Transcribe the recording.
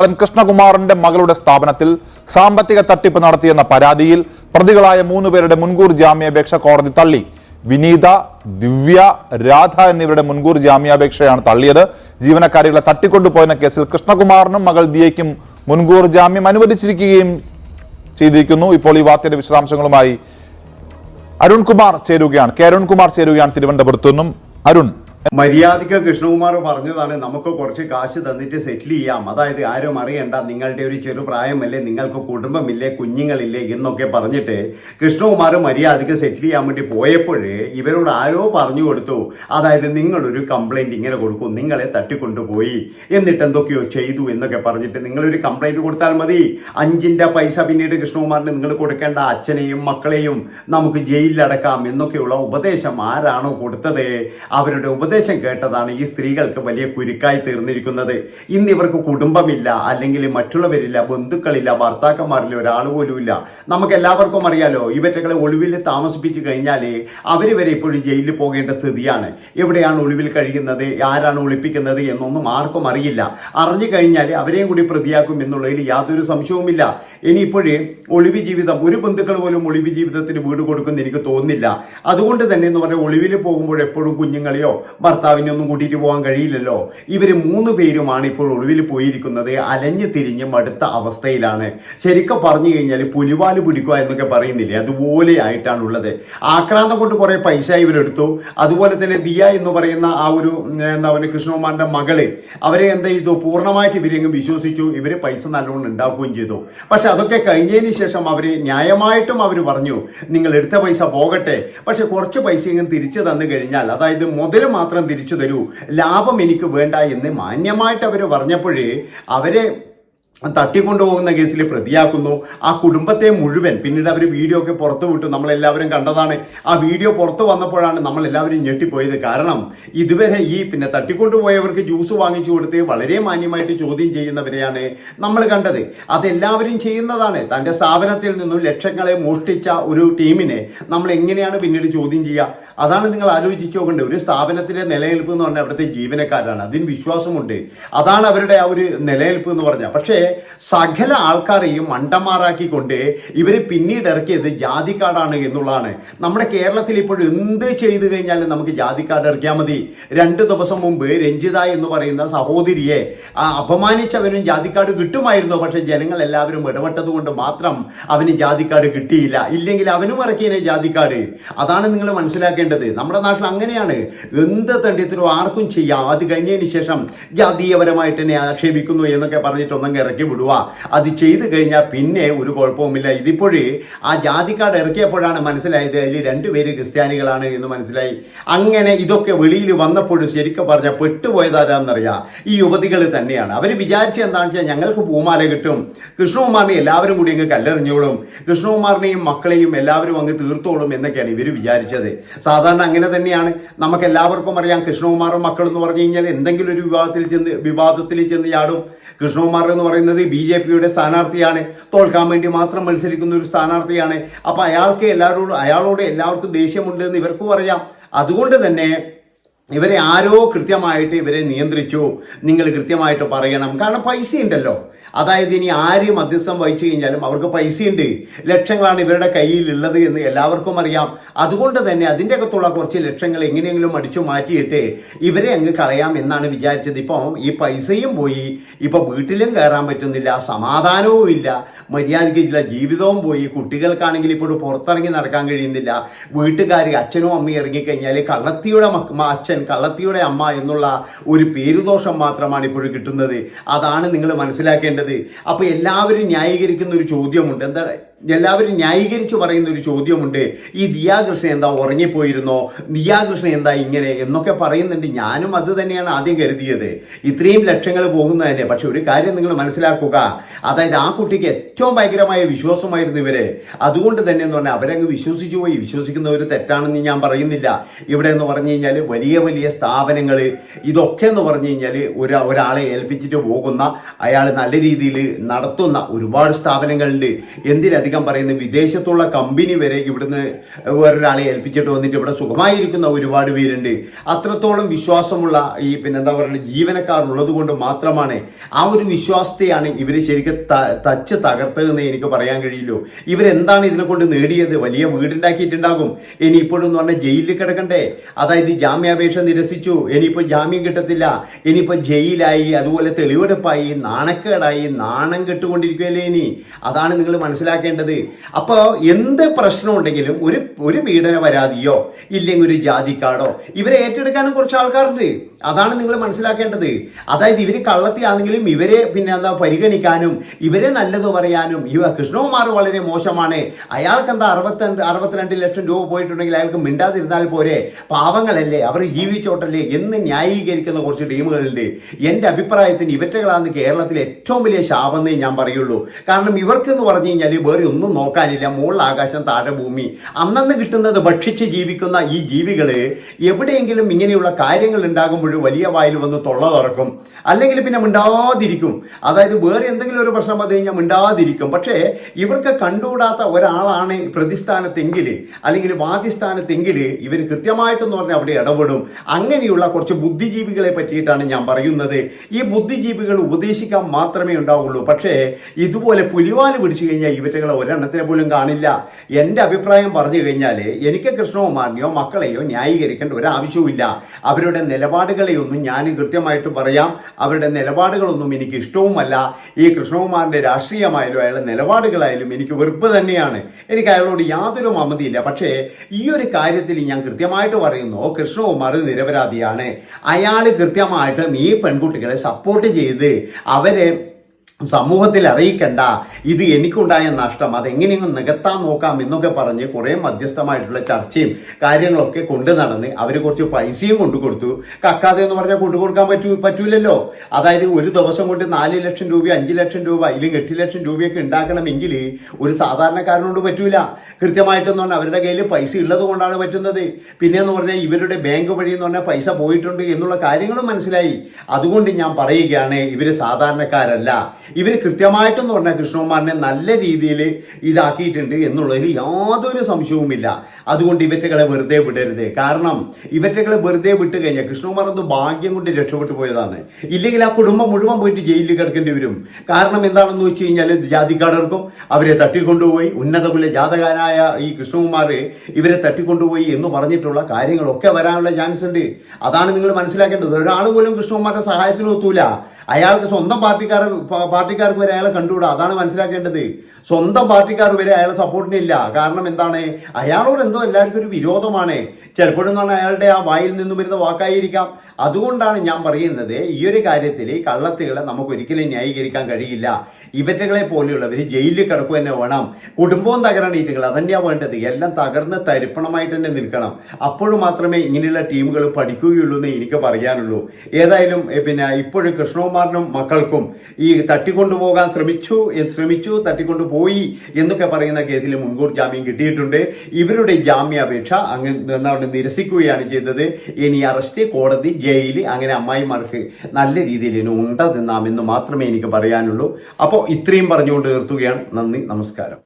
നടൻ കൃഷ്ണകുമാറിന്റെ മകളുടെ സ്ഥാപനത്തിൽ സാമ്പത്തിക തട്ടിപ്പ് നടത്തിയെന്ന പരാതിയിൽ പ്രതികളായ മൂന്ന് പേരുടെ മുൻകൂർ ജാമ്യാപേക്ഷ കോടതി തള്ളി. വിനീത ദിവ്യ രാധ എന്നിവരുടെ മുൻകൂർ ജാമ്യാപേക്ഷയാണ് തള്ളിയത്. ജീവനക്കാരികളെ തട്ടിക്കൊണ്ടുപോയെന്ന കേസിൽ കൃഷ്ണകുമാറിനും മകൾ ദിയയ്ക്കും മുൻകൂർ ജാമ്യം അനുവദിച്ചിരിക്കുകയും ചെയ്തിരിക്കുന്നു. ഇപ്പോൾ ഈ വാർത്തയുടെ വിശദാംശങ്ങളുമായി അരുൺകുമാർ ചേരുകയാണ്. കെ അരുൺകുമാർ ചേരുകയാണ് തിരുവനന്തപുരത്തു നിന്നും. അരുൺ. മര്യാദയ്ക്ക് കൃഷ്ണകുമാർ പറഞ്ഞതാണ് നമുക്ക് കുറച്ച് കാശ് തന്നിട്ട് സെറ്റിൽ ചെയ്യാം. അതായത് ആരും അറിയണ്ട നിങ്ങളുടെ ഒരു ചെറുപ്രായമല്ലേ നിങ്ങൾക്ക് കുടുംബമില്ലേ കുഞ്ഞുങ്ങളില്ലേ എന്നൊക്കെ പറഞ്ഞിട്ട് കൃഷ്ണകുമാർ മര്യാദയ്ക്ക് സെറ്റിൽ ചെയ്യാൻ വേണ്ടി പോയപ്പോൾ ഇവരോട് ആരോ പറഞ്ഞു കൊടുത്തു. അതായത് നിങ്ങളൊരു കംപ്ലൈന്റ് ഇങ്ങനെ കൊടുക്കും നിങ്ങളെ തട്ടിക്കൊണ്ടുപോയി എന്നിട്ട് എന്തൊക്കെയോ ചെയ്തു എന്നൊക്കെ പറഞ്ഞിട്ട് നിങ്ങളൊരു കംപ്ലൈന്റ് കൊടുത്താൽ മതി. അഞ്ചിന്റെ പൈസ പിന്നീട് കൃഷ്ണകുമാറിന് നിങ്ങൾ കൊടുക്കേണ്ട അച്ഛനെയും മക്കളെയും നമുക്ക് ജയിലിലടക്കാം എന്നൊക്കെയുള്ള ഉപദേശം ആരാണോ കൊടുത്തത്? അവരുടെ ഉപദേശം കേട്ടതാണ് ഈ സ്ത്രീകൾക്ക് വലിയ കുരുക്കായി തീർന്നിരിക്കുന്നത്. ഇന്ന് ഇവർക്ക് കുടുംബമില്ല അല്ലെങ്കിൽ മറ്റുള്ളവരില്ല ബന്ധുക്കളില്ല ഭർത്താക്കന്മാരില്ല ഒരാൾ പോലും ഇല്ല. നമുക്ക് എല്ലാവർക്കും അറിയാലോ ഇവറ്റകളെ ഒളിവിൽ താമസിപ്പിച്ചു കഴിഞ്ഞാൽ അവർ വരെ ഇപ്പോഴും ജയിലിൽ പോകേണ്ട സ്ഥിതിയാണ്. എവിടെയാണ് ഒളിവിൽ കഴിയുന്നത് ആരാണ് ഒളിപ്പിക്കുന്നത് എന്നൊന്നും ആർക്കും അറിയില്ല. അറിഞ്ഞു കഴിഞ്ഞാൽ അവരെയും കൂടി പ്രതിയാക്കും എന്നുള്ളതിൽ യാതൊരു സംശയവുമില്ല. ഇനിയിപ്പോഴേ ഒളിവ് ജീവിതം ഒരു ബന്ധുക്കൾ പോലും ഒളിവ് ജീവിതത്തിന് വീട് കൊടുക്കുന്ന എനിക്ക് തോന്നുന്നില്ല. അതുകൊണ്ട് തന്നെ എന്ന് പറഞ്ഞാൽ ഒളിവിൽ പോകുമ്പോൾ എപ്പോഴും കുഞ്ഞുങ്ങളെയോ ഭർത്താവിനെ ഒന്നും കൂട്ടിയിട്ട് പോകാൻ കഴിയില്ലല്ലോ. ഇവർ മൂന്ന് പേരുമാണ് ഇപ്പോൾ ഒളിവിൽ പോയിരിക്കുന്നത്. അലഞ്ഞു തിരിഞ്ഞ് മടുത്ത അവസ്ഥയിലാണ്. ശരിക്കും പറഞ്ഞു കഴിഞ്ഞാൽ പുലിവാൽ പിടിക്കുക എന്നൊക്കെ പറയുന്നില്ലേ? അതുപോലെ ആയിട്ടാണ് ഉള്ളത് ആക്രാന്തം കൊണ്ട് കുറെ പൈസ ഇവരെടുത്തു. അതുപോലെ തന്നെ ദിയ എന്ന് പറയുന്ന ആ ഒരു എന്താ പറയുക കൃഷ്ണകുമാറിന്റെ മകൾ അവരെ എന്താ ചെയ്തു? പൂർണമായിട്ട് ഇവരെങ്ങ് വിശ്വസിച്ചു. ഇവർ പൈസ നല്ലോണം ഉണ്ടാക്കുകയും ചെയ്തു. പക്ഷെ അതൊക്കെ കഴിഞ്ഞതിന് ശേഷം അവർ ന്യായമായിട്ടും അവർ പറഞ്ഞു നിങ്ങൾ എടുത്ത പൈസ പോകട്ടെ. പക്ഷെ കുറച്ച് പൈസ ഇങ്ങനെ തിരിച്ചു തന്നു കഴിഞ്ഞാൽ അതായത് മുതൽ മാത്രം തിരിച്ചു തരൂ. ലാഭം എനിക്ക് വേണ്ട എന്ന് മാന്യമായിട്ട് അവർ പറഞ്ഞപ്പോഴേ അവരെ തട്ടിക്കൊണ്ടുപോകുന്ന കേസിൽ പ്രതിയാക്കുന്നു. ആ കുടുംബത്തെ മുഴുവൻ പിന്നീട് അവർ വീഡിയോ ഒക്കെ പുറത്തു വിട്ടു. നമ്മളെല്ലാവരും കണ്ടതാണ്. ആ വീഡിയോ പുറത്തു വന്നപ്പോഴാണ് നമ്മളെല്ലാവരും ഞെട്ടിപ്പോയത്. കാരണം ഇതുവരെ ഈ പിന്നെ തട്ടിക്കൊണ്ടുപോയവർക്ക് ജ്യൂസ് വാങ്ങിച്ചു കൊടുത്ത് വളരെ മാന്യമായിട്ട് ചോദ്യം ചെയ്യുന്നവരെയാണ് നമ്മൾ കണ്ടത്. അതെല്ലാവരും ചെയ്യുന്നതാണ്. തന്റെ സ്ഥാപനത്തിൽ നിന്നും ലക്ഷങ്ങളെ മോഷ്ടിച്ച ഒരു ടീമിനെ നമ്മൾ എങ്ങനെയാണ് പിന്നീട് ചോദ്യം ചെയ്യുക? അതാണ് നിങ്ങൾ ആലോചിച്ചു നോക്കേണ്ടത്. ഒരു സ്ഥാപനത്തിലെ നിലനിൽപ്പ് എന്ന് പറഞ്ഞാൽ അവിടുത്തെ ജീവനക്കാരാണ്. അതിന് വിശ്വാസമുണ്ട്. അതാണ് അവരുടെ ആ ഒരു നിലനിൽപ്പ് എന്ന് പറഞ്ഞാൽ. പക്ഷേ സകല ആൾക്കാരെയും മണ്ടന്മാരാക്കിക്കൊണ്ട് ഇവർ പിന്നീട് ഇറക്കിയത് ജാതി കാർഡാണ് എന്നുള്ളതാണ്. നമ്മുടെ കേരളത്തിൽ ഇപ്പോൾ എന്ത് ചെയ്തു കഴിഞ്ഞാലും നമുക്ക് ജാതി കാർഡ് ഇറക്കിയാൽ മതി. രണ്ട് ദിവസം മുമ്പ് രഞ്ജിത എന്ന് പറയുന്ന സഹോദരിയെ അപമാനിച്ചവനും ജാതി കാർഡ് കിട്ടുമായിരുന്നു. പക്ഷെ ജനങ്ങൾ എല്ലാവരും ഇടപെട്ടത് കൊണ്ട് മാത്രം അവന് ജാതി കാർഡ് കിട്ടിയില്ല. ഇല്ലെങ്കിൽ അവനും ഇറക്കിയനെ ജാതി കാർഡ് അതാണ് നിങ്ങൾ മനസ്സിലാക്കേണ്ടത്. നമ്മുടെ നാട്ടിൽ അങ്ങനെയാണ്. എന്ത് തണ്ടിത്തരും ആർക്കും ചെയ്യാം. അത് കഴിഞ്ഞതിന് ശേഷം ജാതീയപരമായിട്ട് തന്നെ ആക്ഷേപിക്കുന്നു എന്നൊക്കെ പറഞ്ഞിട്ട് ഒന്നങ്ങ് ഇറക്കി വിടുക അത് ചെയ്തു കഴിഞ്ഞാൽ പിന്നെ ഒരു കുഴപ്പവുമില്ല. ഇതിപ്പോഴേ ആ ജാതി കാർഡ് ഇറക്കിയപ്പോഴാണ് മനസ്സിലായത് അതിൽ രണ്ടുപേര് ക്രിസ്ത്യാനികളാണ് എന്ന് മനസ്സിലായി. അങ്ങനെ ഇതൊക്കെ വെളിയിൽ വന്നപ്പോഴും ശരിക്കും പറഞ്ഞാൽ പെട്ടുപോയതാരാന്നറിയാം. ഈ യുവതികൾ തന്നെയാണ്. അവർ വിചാരിച്ച എന്താണെന്ന് വെച്ചാൽ ഞങ്ങൾക്ക് പൂമാല കിട്ടും. കൃഷ്ണകുമാറിനെ എല്ലാവരും കൂടി അങ്ങ് കല്ലെറിഞ്ഞോളും. കൃഷ്ണകുമാറിനെയും മക്കളെയും എല്ലാവരും അങ്ങ് തീർത്തോളും എന്നൊക്കെയാണ് ഇവർ വിചാരിച്ചത്. സാധാരണ അങ്ങനെ തന്നെയാണ്. നമുക്ക് എല്ലാവർക്കും അറിയാം കൃഷ്ണകുമാറും മക്കളെന്ന് പറഞ്ഞു കഴിഞ്ഞാൽ എന്തെങ്കിലും ഒരു വിവാദത്തിൽ ചെന്ന് വിവാദത്തിൽ ചെന്ന് ചാടും. കൃഷ്ണകുമാർ എന്ന് പറയുന്നത് ബി ജെ പിയുടെ സ്ഥാനാർത്ഥിയാണ്. തോൽക്കാൻ വേണ്ടി മാത്രം മത്സരിക്കുന്ന ഒരു സ്ഥാനാർത്ഥിയാണ്. അപ്പൊ അയാൾക്ക് എല്ലാവരോടും അയാളോട് എല്ലാവർക്കും ദേഷ്യമുണ്ട് എന്ന് ഇവർക്കും അറിയാം. അതുകൊണ്ട് തന്നെ ഇവരെ ആരോ കൃത്യമായിട്ട് ഇവരെ നിയന്ത്രിച്ചു. നിങ്ങൾ കൃത്യമായിട്ട് പറയണം. കാരണം പൈസ ഉണ്ടല്ലോ അതായത് ഇനി ആര് മധ്യസ്ഥം വഹിച്ചു കഴിഞ്ഞാലും അവർക്ക് പൈസയുണ്ട്. ലക്ഷങ്ങളാണ് ഇവരുടെ കയ്യിലുള്ളത് എന്ന് എല്ലാവർക്കും അറിയാം. അതുകൊണ്ട് തന്നെ അതിന്റെ അകത്തുള്ള കുറച്ച് ലക്ഷങ്ങൾ എങ്ങനെയെങ്കിലും അടിച്ചു മാറ്റിയിട്ട് ഇവരെ അങ്ങ് കളയാം എന്നാണ് വിചാരിച്ചത്. ഇപ്പം ഈ പൈസയും പോയി. ഇപ്പൊ വീട്ടിലും കയറാൻ പറ്റുന്നില്ല. സമാധാനവും ഇല്ല. മര്യാദയ്ക്ക് ഇല്ല. ജീവിതവും പോയി. കുട്ടികൾക്കാണെങ്കിൽ ഇപ്പോൾ പുറത്തിറങ്ങി നടക്കാൻ കഴിയുന്നില്ല. വീട്ടുകാർ അച്ഛനും അമ്മയും ഇറങ്ങിക്കഴിഞ്ഞാൽ കള്ളത്തിയുടെ മക്ക- കള്ളത്തിയുടെ അമ്മ എന്നുള്ള ഒരു പേരുദോഷം മാത്രമാണ് ഇപ്പോഴും കിട്ടുന്നത്. അതാണ് നിങ്ങൾ മനസ്സിലാക്കേണ്ടത്. അപ്പോൾ എല്ലാവരും ന്യായീകരിക്കുന്ന ഒരു ചോദ്യമുണ്ട്. എന്താ എല്ലാവരും ന്യായീകരിച്ചു പറയുന്ന ഒരു ചോദ്യമുണ്ട്. ഈ ദിയാകൃഷ്ണൻ എന്താ ഉറങ്ങിപ്പോയിരുന്നോ? ദിയാകൃഷ്ണൻ എന്താ ഇങ്ങനെ എന്നൊക്കെ പറയുന്നുണ്ട്. ഞാനും അത് തന്നെയാണ് ആദ്യം കരുതിയത്. ഇത്രയും ലക്ഷങ്ങൾ പോകുന്നത് പക്ഷെ ഒരു കാര്യം നിങ്ങൾ മനസ്സിലാക്കുക. അതായത് ആ കുട്ടിക്ക് ഏറ്റവും ഭയങ്കരമായ വിശ്വാസമായിരുന്നു ഇവരെ. അതുകൊണ്ട് തന്നെ എന്ന് പറഞ്ഞാൽ അവരങ്ങ് വിശ്വസിച്ചു പോയി. വിശ്വസിക്കുന്നവർ തെറ്റാണെന്ന് ഞാൻ പറയുന്നില്ല. ഇവിടെ എന്ന് പറഞ്ഞു കഴിഞ്ഞാൽ വലിയ വലിയ സ്ഥാപനങ്ങൾ ഇതൊക്കെ എന്ന് പറഞ്ഞു കഴിഞ്ഞാൽ ഒരു ഒരാളെ ഏൽപ്പിച്ചിട്ട് പോകുന്ന അയാൾ നല്ല രീതിയിൽ നടത്തുന്ന ഒരുപാട് സ്ഥാപനങ്ങളുണ്ട്. എന്തിനധികം വളരെയധികം പറയുന്നത് വിദേശത്തുള്ള കമ്പനി വരെ ഇവിടുന്ന് വേറൊരാളെ ഏൽപ്പിച്ചിട്ട് വന്നിട്ട് ഇവിടെ സുഖമായിരിക്കുന്ന ഒരുപാട് പേരുണ്ട്. അത്രത്തോളം വിശ്വാസമുള്ള ഈ പിന്നെ എന്താ പറയുക ജീവനക്കാർ ഉള്ളത് കൊണ്ട് മാത്രമാണ് ആ ഒരു വിശ്വാസത്തെയാണ് ഇവർ ശരിക്കും തച്ച് തകർത്തതെന്ന് എനിക്ക് പറയാൻ കഴിയില്ലോ ഇവരെന്താണ് ഇതിനെ കൊണ്ട് നേടിയത്? വലിയ വീടുണ്ടാക്കിയിട്ടുണ്ടാകും. ഇനി ഇപ്പോഴെന്ന് പറഞ്ഞാൽ ജയിലിൽ കിടക്കണ്ടേ? അതായത് ജാമ്യാപേക്ഷ നിരസിച്ചു. ഇനിയിപ്പോൾ ജാമ്യം കിട്ടത്തില്ല. ഇനിയിപ്പോൾ ജയിലായി അതുപോലെ തെളിവെടുപ്പായി നാണക്കേടായി നാണം കെട്ടുകൊണ്ടിരിക്കുകയല്ലേ ഇനി? അതാണ് നിങ്ങൾ മനസ്സിലാക്കേണ്ടത്. അപ്പോൾ എന്ത് പ്രശ്നം ഉണ്ടെങ്കിലും ഒരു ഒരു പീഡന പരാതിയോ ഇല്ലെങ്കിൽ ഒരു ജാതിക്കാടോ ഇവരെ ഏറ്റെടുക്കാനും കുറച്ച് ആൾക്കാരുണ്ട്. അതാണ് നിങ്ങൾ മനസ്സിലാക്കേണ്ടത്. അതായത് ഇവർ കള്ളത്തിയാണെങ്കിലും ഇവരെ പിന്നെ എന്താ പരിഗണിക്കാനും ഇവരെ നല്ലത് പറയാനും ഇവ കൃഷ്ണകുമാർ വളരെ മോശമാണ്. അയാൾക്ക് എന്താ അറുപത്തിരണ്ട് അറുപത്തിരണ്ട് ലക്ഷം രൂപ പോയിട്ടുണ്ടെങ്കിൽ അയാൾക്ക് മിണ്ടാതിരുന്നാൽ പോരെ. പാവങ്ങളല്ലേ അവർ ജീവിച്ചോട്ടല്ലേ എന്ന് ന്യായീകരിക്കുന്ന കുറച്ച് ടീമുകളുണ്ട്. എന്റെ അഭിപ്രായത്തിന് ഇവറ്റകളാണ് കേരളത്തിലെ ഏറ്റവും വലിയ ശാപെന്നേ ഞാൻ പറയുള്ളൂ. കാരണം ഇവർക്ക് എന്ന് പറഞ്ഞു കഴിഞ്ഞാൽ വേറെ ഒന്നും നോക്കാനില്ല. മുകളിൽ ആകാശം താഴെ ഭൂമി. അന്നന്ന് കിട്ടുന്നത് ഭക്ഷിച്ച് ജീവിക്കുന്ന ഈ ജീവികൾ എവിടെയെങ്കിലും ഇങ്ങനെയുള്ള കാര്യങ്ങൾ ഉണ്ടാകുമ്പോൾ വലിയ വായിൽ വന്ന് തൊള്ള തുറക്കും. അല്ലെങ്കിൽ പിന്നെ മിണ്ടാതിരിക്കും. അതായത് വേറെ എന്തെങ്കിലും ഒരു പ്രശ്നം വന്നു കഴിഞ്ഞാൽ മിണ്ടാതിരിക്കും. പക്ഷേ ഇവർക്ക് കണ്ടുകൂടാത്ത ഒരാളാണ് പ്രതിസ്ഥാനത്തെങ്കിൽ അല്ലെങ്കിൽ വാദിസ്ഥാനത്തെങ്കിൽ ഇവർ കൃത്യമായിട്ടെന്ന് പറഞ്ഞാൽ അവിടെ ഇടപെടും. അങ്ങനെയുള്ള കുറച്ച് ബുദ്ധിജീവികളെ പറ്റിയിട്ടാണ് ഞാൻ പറയുന്നത്. ഈ ബുദ്ധിജീവികൾ ഉപദേശിക്കാൻ മാത്രമേ ഉണ്ടാവുള്ളൂ. പക്ഷേ ഇതുപോലെ പുലിവാൽ പിടിച്ചു കഴിഞ്ഞാൽ ഇവറ്റകളെ ഒരെണ്ണത്തിനെ പോലും കാണില്ല. എന്റെ അഭിപ്രായം പറഞ്ഞു കഴിഞ്ഞാൽ എനിക്ക് കൃഷ്ണകുമാറിനെയോ മക്കളെയോ ന്യായീകരിക്കേണ്ട ഒരു ആവശ്യവുമില്ല അവരുടെ നിലപാടുകളെയൊന്നും ഞാൻ കൃത്യമായിട്ട് പറയാം. അവരുടെ നിലപാടുകളൊന്നും എനിക്ക് ഇഷ്ടവുമല്ല. ഈ കൃഷ്ണകുമാറിന്റെ രാഷ്ട്രീയമായാലും അയാളുടെ നിലപാടുകളായാലും എനിക്ക് വെറുപ്പ് തന്നെയാണ്. എനിക്ക് അയാളോട് യാതൊരു മമതിയില്ല. പക്ഷേ ഈ ഒരു കാര്യത്തിൽ ഞാൻ കൃത്യമായിട്ട് പറയുന്നു കൃഷ്ണകുമാർ നിരപരാധിയാണ്. അയാൾ കൃത്യമായിട്ടും ഈ പെൺകുട്ടികളെ സപ്പോർട്ട് ചെയ്ത് അവരെ സമൂഹത്തിൽ അറിയിക്കണ്ട ഇത് എനിക്കുണ്ടായ നഷ്ടം അതെങ്ങനെയെങ്കിലും നികത്താൻ നോക്കാം എന്നൊക്കെ പറഞ്ഞ് കുറേ മധ്യസ്ഥമായിട്ടുള്ള ചർച്ചയും കാര്യങ്ങളൊക്കെ കൊണ്ടു നടന്ന് അവർ കുറച്ച് പൈസയും കൊണ്ടു കൊടുത്തു. കക്കാതെ എന്ന് പറഞ്ഞാൽ കൊണ്ടു കൊടുക്കാൻ പറ്റൂ പറ്റൂലല്ലോ. അതായത് ഒരു ദിവസം കൊണ്ട് നാല് ലക്ഷം രൂപ അഞ്ച് ലക്ഷം രൂപ അല്ലെങ്കിൽ എട്ട് ലക്ഷം രൂപയൊക്കെ ഉണ്ടാക്കണമെങ്കിൽ ഒരു സാധാരണക്കാരനോട് പറ്റൂല. കൃത്യമായിട്ടെന്ന് പറഞ്ഞാൽ അവരുടെ കയ്യിൽ പൈസ ഉള്ളത് കൊണ്ടാണ് പറ്റുന്നത്. പിന്നെയെന്ന് പറഞ്ഞാൽ ഇവരുടെ ബാങ്ക് വഴി എന്ന് പറഞ്ഞാൽ പൈസ പോയിട്ടുണ്ട് എന്നുള്ള കാര്യങ്ങളും മനസ്സിലായി. അതുകൊണ്ട് ഞാൻ പറയുകയാണ് ഇവർ സാധാരണക്കാരല്ല. ഇവർ കൃത്യമായിട്ടെന്ന് പറഞ്ഞാൽ കൃഷ്ണകുമാറിനെ നല്ല രീതിയിൽ ഇതാക്കിയിട്ടുണ്ട് എന്നുള്ളതിൽ യാതൊരു സംശയവുമില്ല. അതുകൊണ്ട് ഇവറ്റകളെ വെറുതെ വിടരുത്. കാരണം ഇവറ്റകളെ വെറുതെ വിട്ട് കഴിഞ്ഞാൽ കൃഷ്ണകുമാർ എന്തോ ഭാഗ്യം കൊണ്ട് രക്ഷപ്പെട്ടു പോയതാണ്. ഇല്ലെങ്കിൽ ആ കുടുംബം മുഴുവൻ പോയിട്ട് ജയിലിൽ കിടക്കേണ്ടി വരും. കാരണം എന്താണെന്ന് വെച്ച് കഴിഞ്ഞാൽ ജാതിക്കാരർക്കും അവരെ തട്ടിക്കൊണ്ടുപോയി. ഉന്നത കുല ജാതകാരായ ഈ കൃഷ്ണകുമാർ ഇവരെ തട്ടിക്കൊണ്ടുപോയി എന്ന് പറഞ്ഞിട്ടുള്ള കാര്യങ്ങളൊക്കെ വരാനുള്ള ചാൻസ് ഉണ്ട് അതാണ് നിങ്ങൾ മനസ്സിലാക്കേണ്ടത്. ഒരാൾ പോലും കൃഷ്ണകുമാരുടെ സഹായത്തിന് ഒത്തൂല. അയാൾക്ക് സ്വന്തം പാർട്ടിക്കാർ പാർട്ടിക്കാർക്ക് വരെ അയാളെ കണ്ടുകൂടാ? അതാണ് മനസ്സിലാക്കേണ്ടത്. സ്വന്തം പാർട്ടിക്കാർ വരെ അയാളെ സപ്പോർട്ടിനില്ല കാരണം എന്താണ്? അയാളോട് എന്തോ എല്ലാവർക്കും ഒരു വിരോധമാണ്. ചിലപ്പോഴും പറഞ്ഞാൽ അയാളുടെ ആ വായിൽ നിന്നും വരുന്ന വാക്കായിരിക്കാം. അതുകൊണ്ടാണ് ഞാൻ പറയുന്നത് ഈ ഒരു കാര്യത്തിൽ കള്ളത്തുകളെ നമുക്ക് ഒരിക്കലും ന്യായീകരിക്കാൻ കഴിയില്ല. ഇവറ്റകളെ പോലെയുള്ളവർ ജയിലിൽ കിടക്കുക തന്നെ വേണം. കുടുംബവും തകരണീറ്റുകൾ അതന്നെയാണ് വേണ്ടത്. എല്ലാം തകർന്ന് തരിപ്പണമായിട്ട് തന്നെ നിൽക്കണം. അപ്പോൾ മാത്രമേ ഇങ്ങനെയുള്ള ടീമുകൾ പഠിക്കുകയുള്ളൂ എന്ന് എനിക്ക് പറയാനുള്ളൂ. ഏതായാലും പിന്നെ ഇപ്പോഴും കൃഷ്ണകുമാറിനും മക്കൾക്കും ഈ തട്ടിക്കൊണ്ടുപോകാൻ ശ്രമിച്ചു ശ്രമിച്ചു തട്ടിക്കൊണ്ടുപോയി എന്നൊക്കെ പറയുന്ന കേസിൽ മുൻകൂർ ജാമ്യം കിട്ടിയിട്ടുണ്ട്. ഇവരുടെ ജാമ്യാപേക്ഷ അങ്ങ് എന്താണ് നിരസിക്കുകയാണ് ചെയ്തത്. ഇനി അറസ്റ്റ് കോടതി ജയിൽ അങ്ങനെ അമ്മായിമാർക്ക് നല്ല രീതിയിൽ ഇനി ഉണ്ട തിന്നാമെന്ന് മാത്രമേ എനിക്ക് പറയാനുള്ളൂ. അപ്പോൾ ഇത്രയും പറഞ്ഞുകൊണ്ട് നിർത്തുകയാണ്. നന്ദി നമസ്കാരം.